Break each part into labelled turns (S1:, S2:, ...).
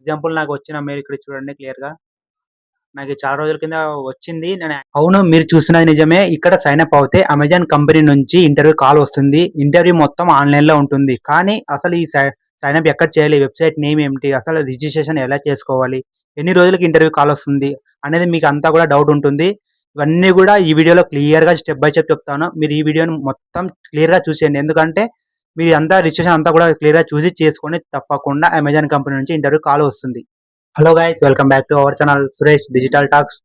S1: Example నాకు వచ్చిన మీరు ఇక్కడ చూడండి క్లియర్‌గా. నాకు చాలా రోజుల కింద వచ్చింది. నేను అవును మీరు చూస్తున్నది నిజమే. ఇక్కడ సైన్ అప్ అవుతే అమెజాన్ కంపెనీ నుంచి ఇంటర్వ్యూ కాల్ వస్తుంది. ఇంటర్వ్యూ మొత్తం ఆన్‌లైన్‌లో ఉంటుంది. కానీ అసలు ఈ సై సైన్ అప్ ఎక్కడ చేయాలి? వెబ్‌సైట్ నేమ్ ఏమిటి? అసలు రిజిస్ట్రేషన్ ఎలా చేసుకోవాలి? ఎన్ని రోజులకి ఇంటర్వ్యూ కాల్ వస్తుంది? అనేది మీకు అంతా కూడా డౌట్ ఉంటుంది. ఇవన్నీ కూడా ఈ వీడియోలో క్లియర్‌గా స్టెప్ బై స్టెప్ చెప్తాను. మీరు ఈ వీడియోని మొత్తం క్లియర్‌గా చూసేయండి. ఎందుకంటే మీరు అంతా రిజిస్ట్రేషన్ అంతా కూడా క్లియర్‌గా చూసి చేసుకొని తప్పకుండా అమెజాన్ కంపెనీ నుంచి ఇంటర్వ్యూ కాల్ వస్తుంది. Hello guys welcome back to our channel Suresh digital talks.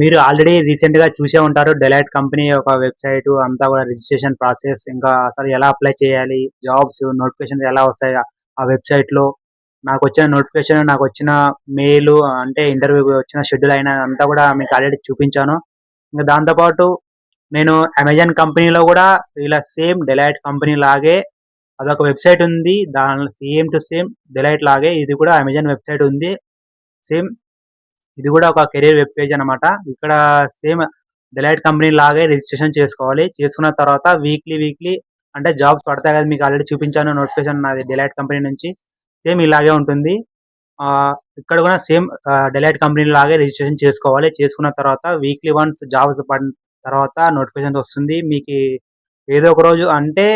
S1: మీరు ఆల్రెడీ రీసెంట్‌గా చూసే ఉంటారు. డెలైట్ కంపెనీ యొక్క వెబ్‌సైట్ అంతా కూడా రిజిస్ట్రేషన్ ప్రాసెస్ ఇంకా అసలు ఎలా అప్లై చేయాలి? జాబ్స్ నోటిఫికేషన్స్ ఎలా వస్తాయి? ఆ వెబ్‌సైట్‌లో నాకొచ్చిన నోటిఫికేషన్ నాకు వచ్చిన మెయిల్ అంటే ఇంటర్వ్యూ వచ్చిన షెడ్యూల్ అయిన అంతా కూడా మీకు ఆల్రెడీ చూపించాను. ఇంకా దాంతో పాటు నేను అమెజాన్ కంపెనీలో కూడా ఇలా సేమ్ డెలైట్ కంపెనీ లాగే అదొక వెబ్‌సైట్ ఉంది. దానిలో సేమ్ టు సేమ్ డెలైట్ లాగే ఇది కూడా అమెజాన్ వెబ్‌సైట్ ఉంది. సేమ్ ఇది కూడా ఒక కెరియర్ వెబ్ పేజ్ అనమాట ఇక్కడ సేమ్ డెలైట్ కంపెనీ లాగే రిజిస్ట్రేషన్ చేసుకోవాలి. చేసుకున్న తర్వాత వీక్లీ వీక్లీ అంటే జాబ్స్ పడతాయి కదా! మీకు ఆల్రెడీ చూపించాను నోటిఫికేషన్ నాది డెలైట్ కంపెనీ నుంచి. సేమ్ ఇలాగే ఉంటుంది. ఇక్కడ కూడా సేమ్ డెలైట్ కంపెనీ లాగే రిజిస్ట్రేషన్ చేసుకోవాలి. చేసుకున్న తర్వాత వీక్లీ వన్స్ జాబ్స్ పడిన తర్వాత నోటిఫికేషన్ వస్తుంది. మీకు ఏదో ఒక రోజు అంటే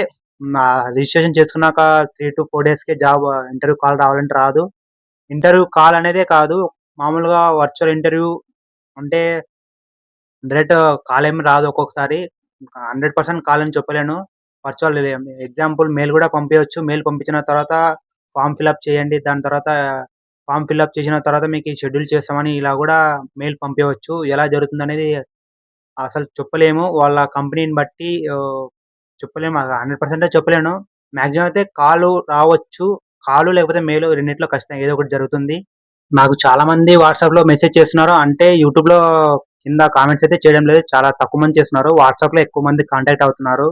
S1: రిజిస్ట్రేషన్ చేసుకున్నాక 3-4 డేస్‌కే జాబ్ ఇంటర్వ్యూ కాల్ రావాలంటే రాదు. ఇంటర్వ్యూ కాల్ అనేదే కాదు. మామూలుగా వర్చువల్ ఇంటర్వ్యూ అంటే డైరెక్ట్ కాల్ ఏమి రాదు ఒక్కొక్కసారి. 100% కాల్ అని చెప్పలేను. వర్చువల్ ఎగ్జాంపుల్ మెయిల్ కూడా పంపించవచ్చు మెయిల్ పంపించిన తర్వాత ఫార్మ్ ఫిల్అప్ చేయండి. దాని తర్వాత uh, ఫామ్ ఫిల్అప్ చేసిన తర్వాత మీకు షెడ్యూల్ చేస్తామని ఇలా కూడా మెయిల్ పంపించవచ్చు ఎలా జరుగుతుంది అనేది అసలు చెప్పలేము. వాళ్ళ కంపెనీని బట్టి uh, చెప్పలేము. 100% చెప్పలేను. మాక్సిమం అయితే కాలు రావచ్చు. కాలు లేకపోతే మేలు రెండిట్లో ఖచ్చితంగా ఏదో ఒకటి జరుగుతుంది. నాకు చాలా మంది వాట్సాప్‌లో మెసేజ్ చేస్తున్నారు. అంటే యూట్యూబ్‌లో కింద కామెంట్స్ అయితే చేయడం లేదు. చాలా తక్కువ మంది చేస్తున్నారు. వాట్సాప్‌లో ఎక్కువ మంది కాంటాక్ట్ అవుతున్నారు.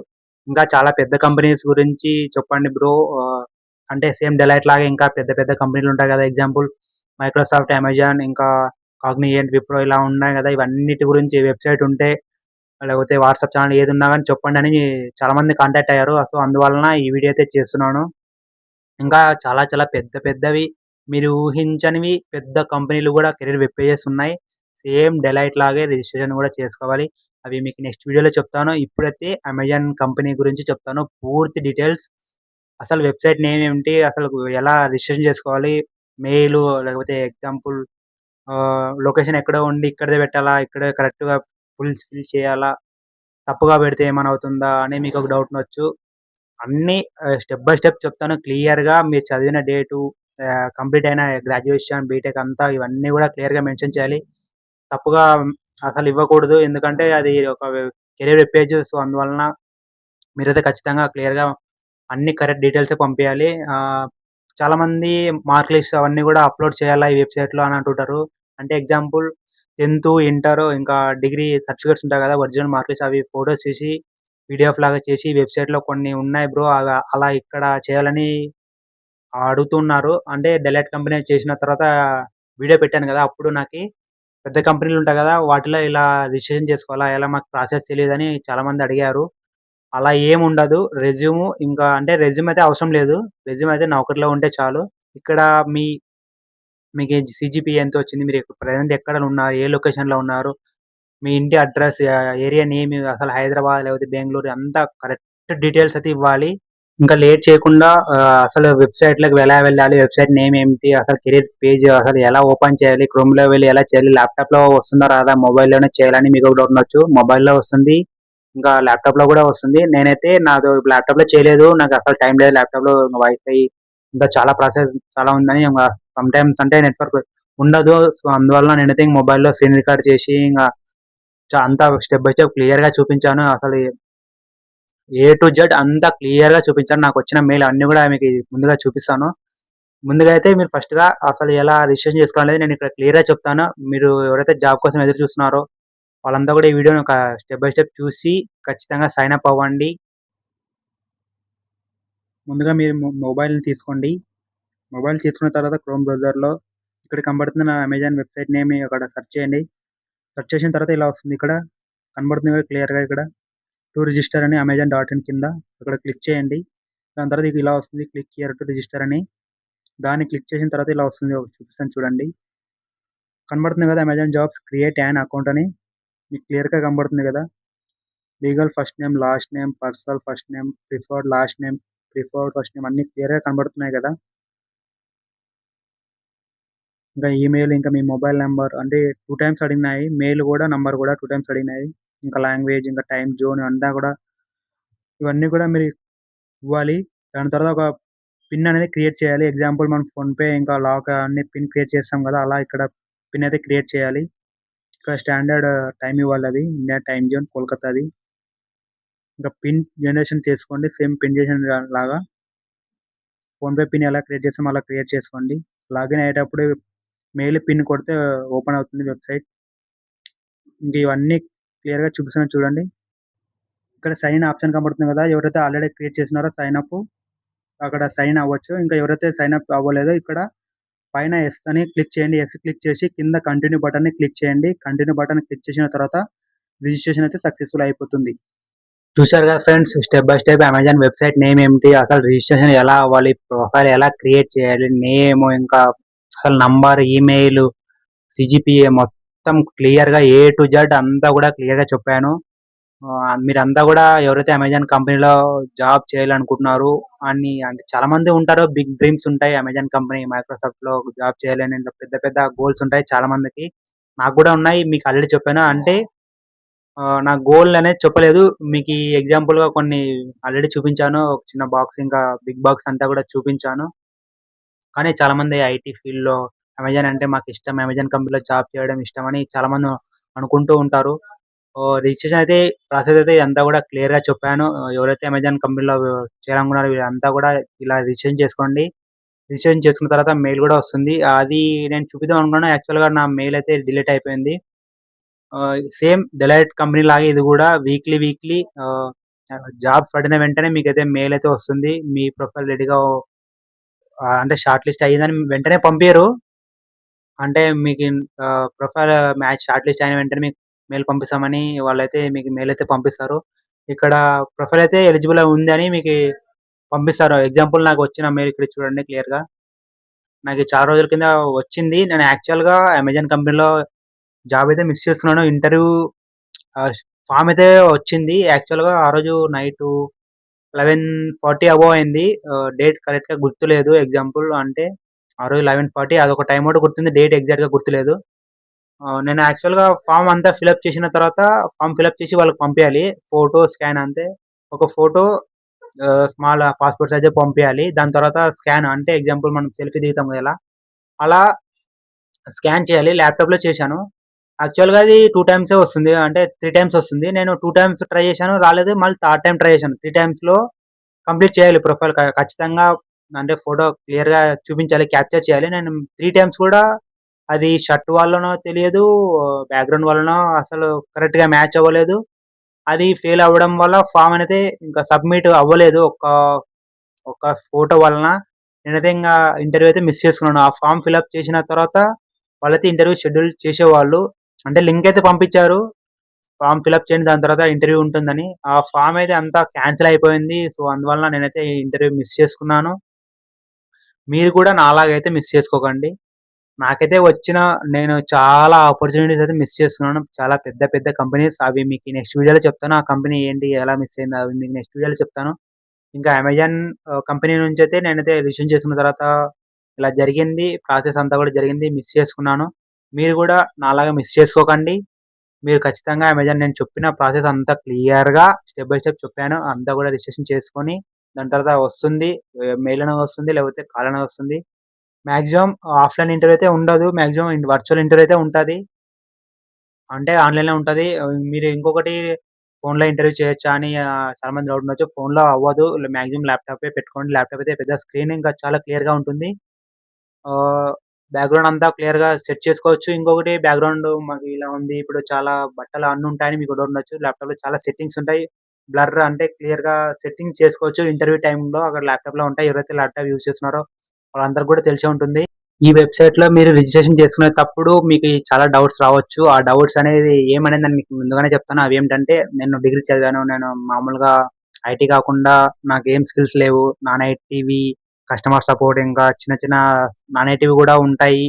S1: ఇంకా చాలా పెద్ద కంపెనీస్ గురించి చెప్పండి బ్రో అంటే సేమ్ డెలైట్ లాగా ఇంకా పెద్ద పెద్ద కంపెనీలు ఉంటాయి కదా! ఎగ్జాంపుల్ మైక్రోసాఫ్ట్, అమెజాన్ ఇంకా కాగ్నిజెంట్, విప్రో ఇలా ఉన్నాయి కదా! ఇవన్నిటి గురించి వెబ్‌సైట్ ఉంటే లేకపోతే వాట్సాప్ ఛానల్ ఏది ఉన్నా కానీ చెప్పండి అని చాలా మంది కాంటాక్ట్ అయ్యారు. సో, అందువలన ఈ వీడియో అయితే చేస్తున్నాను. ఇంకా చాలా చాలా పెద్ద పెద్దవి మీరు ఊహించనివి పెద్ద కంపెనీలు కూడా కెరీర్ వెబ్ పేజెస్ ఉన్నాయి. సేమ్ డెలైట్ లాగే రిజిస్ట్రేషన్ కూడా చేసుకోవాలి. అవి మీకు నెక్స్ట్ వీడియోలో చెప్తాను. ఇప్పుడైతే అమెజాన్ కంపెనీ గురించి చెప్తాను. పూర్తి డీటెయిల్స్ అసలు వెబ్‌సైట్ నేమ్ ఏమిటి? అసలు ఎలా రిజిస్ట్రేషన్ చేసుకోవాలి? మెయిల్ లేకపోతే ఎగ్జాంపుల్ లొకేషన్ ఎక్కడో ఉండి ఇక్కడదే పెట్టాలా? ఇక్కడ కరెక్ట్‌గా ఫుల్ ఫిల్ చేయాలా? తప్పుగా పెడితే ఏమైనా అవుతుందా? అని మీకు ఒక డౌట్ ఉండొచ్చు. అన్నీ స్టెప్ బై స్టెప్ చెప్తాను. క్లియర్‌గా మీరు చదివిన డేటు కంప్లీట్ అయిన గ్రాడ్యుయేషన్, బీటెక్ అంతా ఇవన్నీ కూడా క్లియర్‌గా మెన్షన్ చేయాలి. తప్పుగా అసలు ఇవ్వకూడదు. ఎందుకంటే అది ఒక కెరీర్ వెబ్ పేజ్. సో, అందువలన మీరైతే ఖచ్చితంగా క్లియర్‌గా అన్ని కరెక్ట్ డీటెయిల్సే పంపియాలి. ఆహ్, చాలామంది మార్క్ లిస్ట్ అవన్నీ కూడా అప్‌లోడ్ చేయాలా ఈ వెబ్‌సైట్‌లో అని అంటుంటారు. అంటే ఎగ్జాంపుల్ 10థ్, ఇంటర్ ఇంకా డిగ్రీ సర్టిఫికేట్స్ ఉంటాయి కదా! ఒరిజినల్ మార్క్స్ అవి ఫోటోస్ తీసి పీడీఎఫ్ లాగా చేసి వెబ్‌సైట్‌లో కొన్ని ఉన్నాయి బ్రో అలా ఇక్కడ చేయాలని అడుగుతున్నారు. అంటే డెలైట్ కంపెనీ చేసిన తర్వాత వీడియో పెట్టాను కదా! అప్పుడు నాకు పెద్ద కంపెనీలు ఉంటాయి కదా! వాటిలో ఇలా రిజిస్ట్రేషన్ చేసుకోవాలా? ఎలా మాకు ప్రాసెస్ తెలీదని చాలామంది అడిగారు. అలా ఏముండదు. రెజ్యూమ్ ఇంకా అంటే రెజ్యూమ్ అయితే అవసరం లేదు. రెజ్యూమ్ అయితే నౌకరీలో ఉంటే చాలు. ఇక్కడ మీ మీకు సిజిపి ఎంత వచ్చింది మీరు ప్రజెంట్ ఎక్కడ ఉన్నారు? ఏ లొకేషన్‌లో ఉన్నారు? మీ ఇంటి అడ్రస్ ఏరియా నేమ్ అసలు హైదరాబాద్ లేకపోతే బెంగళూరు అంతా కరెక్ట్ డీటెయిల్స్ అయితే ఇవ్వాలి. ఇంకా లేట్ చేయకుండా అసలు వెబ్సైట్లకు ఎలా వెళ్ళాలి? వెబ్‌సైట్ నేమ్ ఏమిటి? అసలు కెరీర్ పేజ్ అసలు ఎలా ఓపెన్ చేయాలి? క్రోమ్‌లో వెళ్ళి ఎలా చేయాలి? ల్యాప్‌టాప్‌లో వస్తుందా? రాదా? మొబైల్‌లోనే చేయాలని మీకు కూడా ఉండొచ్చు. మొబైల్‌లో వస్తుంది. ఇంకా ల్యాప్‌టాప్‌లో కూడా వస్తుంది. నేనైతే నాది ల్యాప్‌టాప్‌లో చేయలేదు. నాకు అసలు టైం లేదు ల్యాప్‌టాప్‌లో వైఫై ఇంకా చాలా ప్రాసెస్ చాలా ఉందని సమ్ టైమ్స్ అంటే నెట్వర్క్ ఉండదు. సో, అందువలన నేనైతే మొబైల్‌లో స్క్రీన్ రికార్డ్ చేసి ఇంకా చ అంతా స్టెప్ బై స్టెప్ క్లియర్‌గా చూపించాను. అసలు ఏ టు జెడ్ అంతా క్లియర్‌గా చూపించాను. నాకొచ్చిన మెయిల్ అన్నీ కూడా మీకు ముందుగా చూపిస్తాను. ముందుగా అయితే మీరు ఫస్ట్‌గా అసలు ఎలా రిజిస్ట్రేషన్ చేసుకోవాలనేది నేను ఇక్కడ క్లియర్‌గా చెప్తాను. మీరు ఎవరైతే జాబ్ కోసం ఎదురు చూస్తున్నారో వాళ్ళంతా కూడా ఈ వీడియోని ఒక స్టెప్ బై స్టెప్ చూసి ఖచ్చితంగా సైన్ అప్ అవ్వండి. ముందుగా మీరు మొబైల్‌ని తీసుకోండి. మొబైల్ తీసుకున్న తర్వాత క్రోమ్ బ్రౌజర్‌లో ఇక్కడ కనబడుతున్న నా అమెజాన్ వెబ్‌సైట్ నేమ్ అక్కడ సెర్చ్ చేయండి. సెర్చ్ చేసిన తర్వాత ఇలా వస్తుంది ఇక్కడ. కనబడుతుంది కదా క్లియర్‌గా ఇక్కడ. టు రిజిస్టర్ అని అమెజాన్ డాట్ ఇన్ కింద అక్కడ క్లిక్ చేయండి. దాని తర్వాత ఇలా వస్తుంది క్లిక్ హియర్ టు రిజిస్టర్ అని. దాన్ని క్లిక్ చేసిన తర్వాత ఇలా వస్తుంది చూపిస్తాను చూడండి కనబడుతుంది కదా Amazon jobs create an account అని మీకు క్లియర్గా కనబడుతుంది కదా legal first name last name personal first name preferred last name preferred first name అన్ని క్లియర్గా కనబడుతున్నాయి కదా ఇంకా ఈమెయిల్ ఇంకా మీ మొబైల్ నెంబర్ అంటే టూ టైమ్స్ అడిగినాయి. మెయిల్ కూడా నంబర్ కూడా టూ టైమ్స్ అడిగినాయి. ఇంకా లాంగ్వేజ్ ఇంకా టైం జోన్ అంతా కూడా. ఇవన్నీ కూడా మీరు ఇవ్వాలి. దాని తర్వాత ఒక పిన్ అనేది క్రియేట్ చేయాలి. ఎగ్జాంపుల్ మనం ఫోన్పే ఇంకా లాక్ అన్ని పిన్ క్రియేట్ చేస్తాం కదా అలా ఇక్కడ పిన్ అయితే క్రియేట్ చేయాలి. ఇక్కడ స్టాండర్డ్ టైం ఇవ్వాలి అది. ఇండియా టైం జోన్ కోల్కతాది. ఇంకా పిన్ జనరేషన్ చేసుకోండి. సేమ్ పిన్ చేసిన లాగా. ఫోన్పే పిన్ ఎలా క్రియేట్ చేస్తామో అలా క్రియేట్ చేసుకోండి. లాగిన్ అయ్యేటప్పుడు మెయిల్ పిన్ కొడితే ఓపెన్ అవుతుంది వెబ్సైట్. ఇంక ఇవన్నీ క్లియర్గా చూపిస్తున్నాను చూడండి. ఇక్కడ సైన్ ఆప్షన్ కనబడుతుంది కదా ఎవరైతే ఆల్రెడీ క్రియేట్ చేసినారో సైన్ అప్. అక్కడ సైన్ అవ్వచ్చు. ఇంకా ఎవరైతే సైన్ అప్ అవ్వలేదో ఇక్కడ పైన ఎస్ అని క్లిక్ చేయండి. ఎస్ క్లిక్ చేసి కింద కంటిన్యూ బటన్ని క్లిక్ చేయండి. కంటిన్యూ బటన్ క్లిక్ చేసిన తర్వాత రిజిస్ట్రేషన్ అయితే సక్సెస్ఫుల్ అయిపోతుంది. చూశారు కదా friends step by step Amazon website name ఏమిటి? అసలు రిజిస్ట్రేషన్ ఎలా అవ్వాలి? ప్రొఫైల్ ఎలా క్రియేట్ చేయాలి? నేమ్ ఇంకా అసలు నంబర్ ఈమెయిల్ సిజిపిఏ మొత్తం క్లియర్గా ఏ టు జెడ్ అంతా కూడా క్లియర్గా చెప్పాను. మీరంతా కూడా ఎవరైతే అమెజాన్ కంపెనీలో జాబ్ చేయాలనుకుంటున్నారు అని అంటే చాలా మంది ఉంటారు బిగ్ డ్రీమ్స్ ఉంటాయి అమెజాన్ కంపెనీ మైక్రోసాఫ్ట్లో జాబ్ చేయాలని పెద్ద పెద్ద గోల్స్ ఉంటాయి చాలా మందికి నాకు కూడా ఉన్నాయి మీకు ఆల్రెడీ చెప్పాను. అంటే నా గోల్ అనేది చెప్పలేదు. మీకు ఎగ్జాంపుల్గా కొన్ని ఆల్రెడీ చూపించాను. ఒక చిన్న బాక్స్ ఇంకా బిగ్ బాక్స్ అంతా కూడా చూపించాను. కానీ చాలా మంది ఐటీ ఫీల్డ్లో అమెజాన్ అంటే మాకు ఇష్టం. అమెజాన్ కంపెనీలో జాబ్ చేయడం ఇష్టం అని చాలా మంది అనుకుంటూ ఉంటారు. రిజిస్ట్రేషన్ అయితే ప్రాసెస్ అయితే అంతా కూడా క్లియర్గా చెప్పాను. ఎవరైతే అమెజాన్ కంపెనీలో చేయాలనుకున్నారో వీళ్ళంతా కూడా ఇలా రిజిస్ట్రేషన్ చేసుకోండి. రిజిస్ట్రేషన్ చేసుకున్న తర్వాత మెయిల్ కూడా వస్తుంది. అది నేను చూపిద్దాం అనుకున్నాను. యాక్చువల్గా నా మెయిల్ అయితే డిలీట్ అయిపోయింది. సేమ్ డెలైట్ కంపెనీ లాగే ఇది కూడా వీక్లీ వీక్లీ జాబ్స్ పడిన వెంటనే మీకు అయితే మెయిల్ అయితే వస్తుంది. మీ ప్రొఫైల్ రెడీగా అంటే షార్ట్ లిస్ట్ అయ్యిందని వెంటనే పంపించరు అంటే మీకు ప్రొఫైల్ మ్యాచ్ షార్ట్ లిస్ట్ అయిన వెంటనే మీకు మెయిల్ పంపిస్తామని వాళ్ళైతే మీకు మెయిల్ అయితే పంపిస్తారు. ఇక్కడ ప్రొఫైల్ అయితే ఎలిజిబుల్ ఉంది అని మీకు పంపిస్తారు. ఎగ్జాంపుల్ నాకు వచ్చిన మెయిల్ ఇక్కడ చూడండి క్లియర్గా. నాకు చాలా రోజుల కింద వచ్చింది. నేను యాక్చువల్గా అమెజాన్ కంపెనీలో జాబ్ అయితే మిస్ చేస్తున్నాను. ఇంటర్వ్యూ ఫామ్ అయితే వచ్చింది. యాక్చువల్గా ఆ రోజు నైట్ లెవెన్ ఫార్టీ అబోవ్ అయింది. డేట్ కరెక్ట్గా గుర్తులేదు. ఎగ్జాంపుల్ అంటే ఆ రోజు లెవెన్ ఫార్టీ అదొక టైం ఒకటి గుర్తుంది. డేట్ ఎగ్జాక్ట్గా గుర్తులేదు నేను యాక్చువల్గా ఫామ్ అంతా ఫిల్అప్ చేసిన తర్వాత ఫామ్ ఫిల్అప్ చేసి వాళ్ళకి పంపించాలి ఫోటో స్కాన్ అంతే. ఒక ఫోటో స్మాల్ పాస్పోర్ట్ సైజ్ పంపించాలి దాని తర్వాత స్కాన్ అంటే ఎగ్జాంపుల్ మనం సెల్ఫీ దిగుతాం కదా అలా స్కాన్ చేయాలి. ల్యాప్టాప్లో చేశాను. యాక్చువల్గా అది టూ టైమ్స్ వస్తుంది. అంటే త్రీ టైమ్స్ వస్తుంది. నేను టూ టైమ్స్ ట్రై చేశాను రాలేదు. మళ్ళీ థర్డ్ టైం ట్రై చేశాను. త్రీ టైమ్స్లో కంప్లీట్ చేయాలి ప్రొఫైల్ ఖచ్చితంగా అంటే ఫోటో క్లియర్గా చూపించాలి క్యాప్చర్ చేయాలి. నేను త్రీ టైమ్స్ కూడా అది షర్ట్ వల్లనో తెలియదు బ్యాక్గ్రౌండ్ వల్లనో అసలు కరెక్ట్గా మ్యాచ్ అవ్వలేదు. అది ఫెయిల్ అవ్వడం వల్ల ఫామ్ అనేది ఇంకా సబ్మిట్ అవ్వలేదు. ఒక ఒక ఫోటో వలన నేనైతే ఇంకా ఇంటర్వ్యూ అయితే మిస్ చేసుకున్నాను. ఆ ఫామ్ ఫిల్అప్ చేసిన తర్వాత వాళ్ళైతే ఇంటర్వ్యూ షెడ్యూల్ చేసేవాళ్ళు. అంటే లింక్ అయితే పంపించారు. ఫామ్ ఫిలప్ చేయండి దాని తర్వాత ఇంటర్వ్యూ ఉంటుందని. ఆ ఫామ్ అయితే అంతా క్యాన్సిల్ అయిపోయింది. సో అందువల్ల నేనైతే ఇంటర్వ్యూ మిస్ చేసుకున్నాను. మీరు కూడా నాలాగైతే మిస్ చేసుకోకండి. నాకైతే వచ్చిన నేను చాలా ఆపర్చునిటీస్ అయితే మిస్ చేస్తున్నాను చాలా పెద్ద పెద్ద కంపెనీస్ అవి మీకు నెక్స్ట్ వీడియోలో చెప్తాను. ఆ కంపెనీ ఏంటి ఎలా మిస్ అయింది అవి మీకు నెక్స్ట్ వీడియోలో చెప్తాను. ఇంకా అమెజాన్ కంపెనీ నుంచి అయితే నేనైతే రిజిస్ట్రేషన్ చేసుకున్న తర్వాత ఇలా జరిగింది. ప్రాసెస్ అంతా కూడా జరిగింది. మిస్ చేసుకున్నాను. మీరు కూడా నాలాగా మిస్ చేసుకోకండి. మీరు ఖచ్చితంగా అమెజాన్ నేను చెప్పిన ప్రాసెస్ అంతా క్లియర్గా స్టెప్ బై స్టెప్ చెప్పాను. అంతా కూడా రిజిస్ట్రేషన్ చేసుకొని దాని తర్వాత వస్తుంది మెయిల్ అనేది వస్తుంది లేకపోతే కాల్ అనేది వస్తుంది. మ్యాక్సిమం ఆఫ్లైన్ ఇంటర్వ్యూ అయితే ఉండదు. మ్యాక్సిమం వర్చువల్ ఇంటర్వ్యూ అయితే ఉంటుంది. అంటే ఆన్లైన్లో ఉంటుంది. మీరు ఇంకొకటి ఫోన్లో ఇంటర్వ్యూ చేయొచ్చా అని చాలా మంది డౌట్ ఉండొచ్చు. ఫోన్లో అవ్వదు. మ్యాక్సిమం ల్యాప్టాప్ పెట్టుకోండి. ల్యాప్టాప్ అయితే పెద్ద స్క్రీన్ ఇంకా చాలా క్లియర్గా ఉంటుంది. బ్యాక్గ్రౌండ్ అంతా క్లియర్గా సెట్ చేసుకోవచ్చు. ఇంకొకటి బ్యాక్గ్రౌండ్ మాకు ఇలా ఉంది. ఇప్పుడు చాలా బట్టలు అన్ని ఉంటాయని మీకు కూడా ఉండొచ్చు. ల్యాప్టాప్లో చాలా సెట్టింగ్స్ ఉంటాయి. బ్లర్ అంటే క్లియర్గా సెట్టింగ్ చేసుకోవచ్చు. ఇంటర్వ్యూ టైంలో అక్కడ ల్యాప్టాప్లో ఉంటాయి. ఎవరైతే ల్యాప్టాప్ యూజ్ చేస్తున్నారో వాళ్ళందరూ కూడా తెలిసే ఉంటుంది. ఈ వెబ్సైట్లో మీరు రిజిస్ట్రేషన్ చేసుకునేటప్పుడు మీకు చాలా డౌట్స్ రావచ్చు. ఆ డౌట్స్ అనేది ఏమనేది నేను మీకు ముందుగానే చెప్తాను. అవి ఏంటంటే నేను డిగ్రీ చదివాను. నేను మామూలుగా ఐటీ కాకుండా నాకు ఏం స్కిల్స్ లేవు. నాన్ ఐటీవి కస్టమర్ సపోర్ట్ ఇంకా చిన్న చిన్న నానేటివి కూడా ఉంటాయి.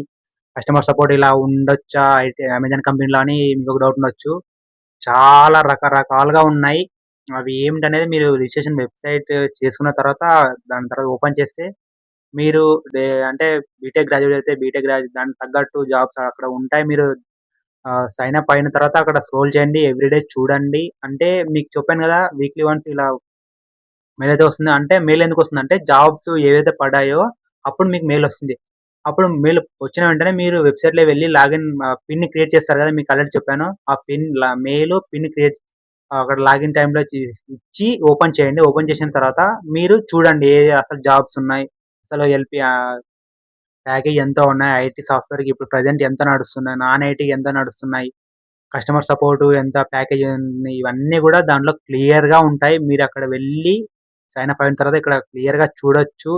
S1: కస్టమర్ సపోర్ట్ ఇలా ఉండొచ్చా? అమెజాన్ కంపెనీలో అని మీకు ఒక డౌట్ ఉండొచ్చు. చాలా రకరకాలుగా ఉన్నాయి. అవి ఏమిటనేది మీరు రిజిస్ట్రేషన్ వెబ్సైట్ చేసుకున్న తర్వాత దాని తర్వాత ఓపెన్ చేస్తే మీరు అంటే బీటెక్ గ్రాడ్యుయేట్ అయితే బీటెక్ గ్రాడ్యుయేట్ దానికి తగ్గట్టు జాబ్స్ అక్కడ ఉంటాయి. మీరు సైన్ అప్ అయిన తర్వాత అక్కడ స్క్రోల్ చేయండి. ఎవ్రీడే చూడండి. అంటే మీకు చెప్పాను కదా వీక్లీ వన్స్ ఇలా మెయిల్ అయితే వస్తుంది. అంటే మెయిల్ ఎందుకు వస్తుంది అంటే జాబ్స్ ఏవైతే పడ్డాయో అప్పుడు మీకు మెయిల్ వస్తుంది. అప్పుడు మెయిల్ వచ్చిన వెంటనే మీరు వెబ్సైట్లో వెళ్ళి లాగిన్ పిన్ క్రియేట్ చేస్తారు కదా మీకు ఆల్రెడీ చెప్పాను. ఆ పిన్ మెయిల్ పిన్ క్రియేట్ అక్కడ లాగిన్ టైంలో ఇచ్చి ఓపెన్ చేయండి. ఓపెన్ చేసిన తర్వాత మీరు చూడండి ఏ అసలు జాబ్స్ ఉన్నాయి. అసలు ఎల్పి ప్యాకేజ్ ఎంత ఉన్నాయి? ఐటీ సాఫ్ట్వేర్కి ఇప్పుడు ప్రజెంట్ ఎంత నడుస్తున్నాయి? నాన్ ఐటీ ఎంత నడుస్తున్నాయి? కస్టమర్ సపోర్ట్ ఎంత ప్యాకేజ్ ఇవన్నీ కూడా దాంట్లో క్లియర్గా ఉంటాయి. మీరు అక్కడ వెళ్ళి సైన్ అప్ అయిన తర్వాత ఇక్కడ క్లియర్గా చూడొచ్చు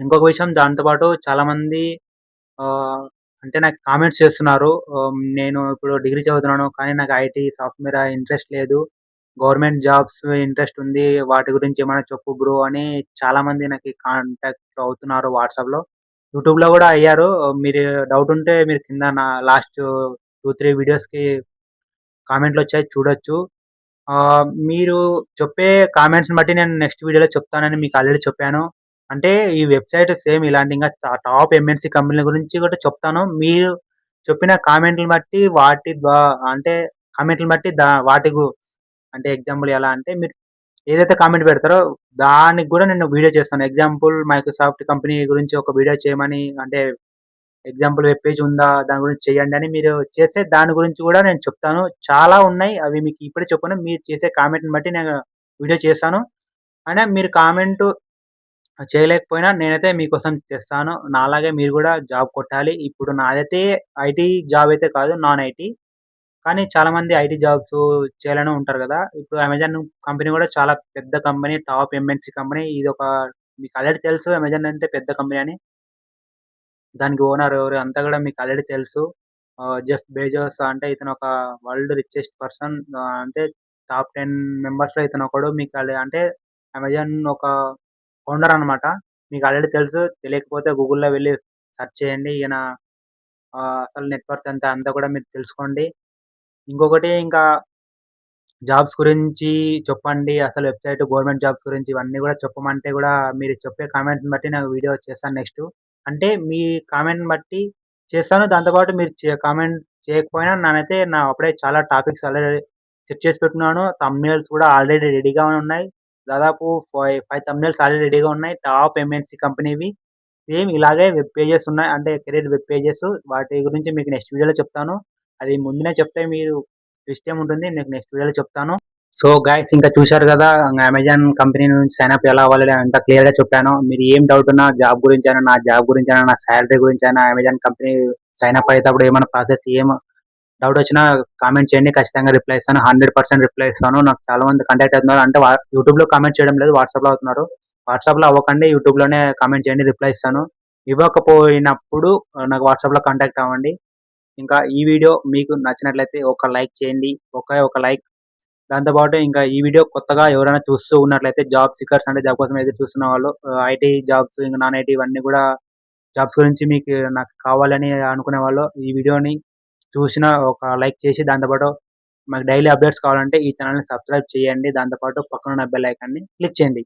S1: ఇంకొక విషయం దాంతోపాటు చాలామంది ఆహ్, అంటే నాకు కామెంట్స్ చేస్తున్నారు. నేను ఇప్పుడు డిగ్రీ చదువుతున్నాను. కానీ నాకు ఐటీ సాఫ్ట్‌వేర్ ఇంట్రెస్ట్ లేదు. గవర్నమెంట్ జాబ్స్ ఇంట్రెస్ట్ ఉంది. వాటి గురించి ఏమైనా చెప్పు బ్రో అని చాలామంది నాకు కాంటాక్ట్ అవుతున్నారు వాట్సాప్‌లో. యూట్యూబ్‌లో కూడా అయ్యారు. మీరు డౌట్ ఉంటే మీరు కింద నా లాస్ట్ 2, 3 వీడియోస్‌కి కామెంట్‌లు వచ్చాయి చూడొచ్చు. మీరు చెప్పే కామెంట్స్‌ని బట్టి నేను నెక్స్ట్ వీడియోలో చెప్తానని మీకు ఆల్రెడీ చెప్పాను. అంటే ఈ వెబ్‌సైట్ సేమ్ ఇలాంటి ఇంకా టా టాప్ ఎంఎన్‌సి కంపెనీల గురించి కూడా చెప్తాను. మీరు చెప్పిన కామెంట్‌లని బట్టి వాటి ద్వా అంటే కామెంట్‌లని బట్టి దా వాటి గు అంటే ఎగ్జాంపుల్ ఎలా అంటే మీరు ఏదైతే కామెంట్ పెడతారో దానికి కూడా నేను వీడియో చేస్తాను. ఎగ్జాంపుల్ మైక్రోసాఫ్ట్ కంపెనీ గురించి ఒక వీడియో చేయమని అంటే ఎగ్జాంపుల్ వెబ్ పేజ్ ఉందా? దాని గురించి చేయండి అని మీరు చేసే దాని గురించి కూడా నేను చెప్తాను. చాలా ఉన్నాయి. అవి మీకు ఇప్పుడే చెప్పను. మీరు చేసే కామెంట్‌ని బట్టి నేను వీడియో చేస్తాను. అయినా మీరు కామెంట్ చేయలేకపోయినా నేనైతే మీకోసం చేస్తాను. నాలాగే మీరు కూడా జాబ్ కొట్టాలి. ఇప్పుడు నాదైతే ఐటీ జాబ్ అయితే కాదు. Non IT. కానీ చాలామంది ఐటీ జాబ్స్ చేయాలని ఉంటారు కదా! ఇప్పుడు అమెజాన్ కంపెనీ కూడా చాలా పెద్ద కంపెనీ. Top MNC company. ఇది ఒక మీకు ఆల్రెడీ తెలుసు అమెజాన్ అంటే పెద్ద కంపెనీ అని. దానికి ఓనర్ ఎవరు అంతా కూడా మీకు ఆల్రెడీ తెలుసు. జెఫ్ బెజోస్ అంటే ఇతను ఒక వరల్డ్ రిచెస్ట్ పర్సన్. అంటే టాప్ 10 మెంబర్స్‌లో ఇతను ఒకడు. మీకు అంటే అమెజాన్ ఒక ఫౌండర్ అనమాట. మీకు ఆల్రెడీ తెలుసు. తెలియకపోతే గూగుల్‌లో వెళ్ళి సెర్చ్ చేయండి. ఈయన అసలు నెట్వర్క్ ఎంత అంతా కూడా మీరు తెలుసుకోండి. ఇంకొకటి ఇంకా జాబ్స్ గురించి చెప్పండి. అసలు వెబ్‌సైట్ గవర్నమెంట్ జాబ్స్ గురించి ఇవన్నీ కూడా చెప్పమంటే కూడా మీరు చెప్పే కామెంట్‌ని బట్టి నాకు వీడియో చేస్తాను నెక్స్ట్ అంటే మీ కామెంట్‌ని బట్టి చేస్తాను. దాంతోపాటు మీరు కామెంట్ చేయకపోయినా నేనైతే నా అప్పుడే చాలా టాపిక్స్ ఆల్రెడీ సెట్ చేసి పెట్టుకున్నాను. తమ్నేల్స్ కూడా ఆల్రెడీ రెడీగా ఉన్నాయి. దాదాపు ఫైవ్ ఫైవ్ తమ్నేల్స్ ఆల్రెడీ రెడీగా ఉన్నాయి. టాప్ ఎంఎన్సీ కంపెనీవి. సేమ్ ఇలాగే వెబ్ పేజెస్ ఉన్నాయి. అంటే కెరీర్ వెబ్ పేజెస్. వాటి గురించి మీకు నెక్స్ట్ వీడియోలో చెప్తాను. అది ముందునే చెప్తే మీరు ఇష్టం ఉంటుంది మీకు నెక్స్ట్ వీడియోలో చెప్తాను. సో గైస్ ఇంకా చూశారు కదా! అమెజాన్ కంపెనీ నుంచి సైన్అప్ ఎలా అవ్వాలి క్లియర్ క్లియర్‌గా చెప్పాను. మీరు ఏం డౌట్ ఉన్నా జాబ్ గురించి అయినా నా జాబ్ గురించి అయినా నా సాలరీ అయినా అమెజాన్ కంపెనీ సైన్అప్ అయ్యేటప్పుడు ఏమైనా ప్రాసెస్ ఏం డౌట్ వచ్చినా కామెంట్ చేయండి. ఖచ్చితంగా రిప్లై ఇస్తాను. 100% రిప్లై ఇస్తాను. నాకు చాలా మంది కాంటాక్ట్ అవుతున్నారు. అంటే యూట్యూబ్ యూట్యూబ్‌లో కామెంట్ చేయడం లేదు. వాట్సాప్‌లో అవుతున్నారు. వాట్సాప్‌లో అవ్వకండి. యూట్యూబ్‌లోనే కామెంట్ చేయండి. రిప్లై ఇస్తాను. ఇవ్వకపోయినప్పుడు నాకు వాట్సాప్‌లో కాంటాక్ట్ అవ్వండి. ఇంకా ఈ వీడియో మీకు నచ్చినట్లయితే ఒక లైక్ చేయండి. ఒకే ఒక లైక్. దాంతో పాటు ఇంకా ఈ వీడియో కొత్తగా ఎవరైనా చూస్తూ ఉన్నట్లయితే జాబ్ సీకర్స్ అంటే జాబ్ కోసం ఎదురు చూస్తున్న వాళ్ళు ఐటీ జాబ్స్ ఇంకా నాన్ ఐటీ ఇవన్నీ కూడా జాబ్స్ గురించి మీకు నాకు కావాలని అనుకునే వాళ్ళు ఈ వీడియోని చూసిన ఒక లైక్ చేసి దాంతో పాటు మాకు డైలీ అప్డేట్స్ కావాలంటే ఈ ఛానల్ని సబ్స్క్రైబ్ చేయండి. దాంతో పాటు పక్కనున్న బెల్ ఐకాన్‌ని క్లిక్ చేయండి.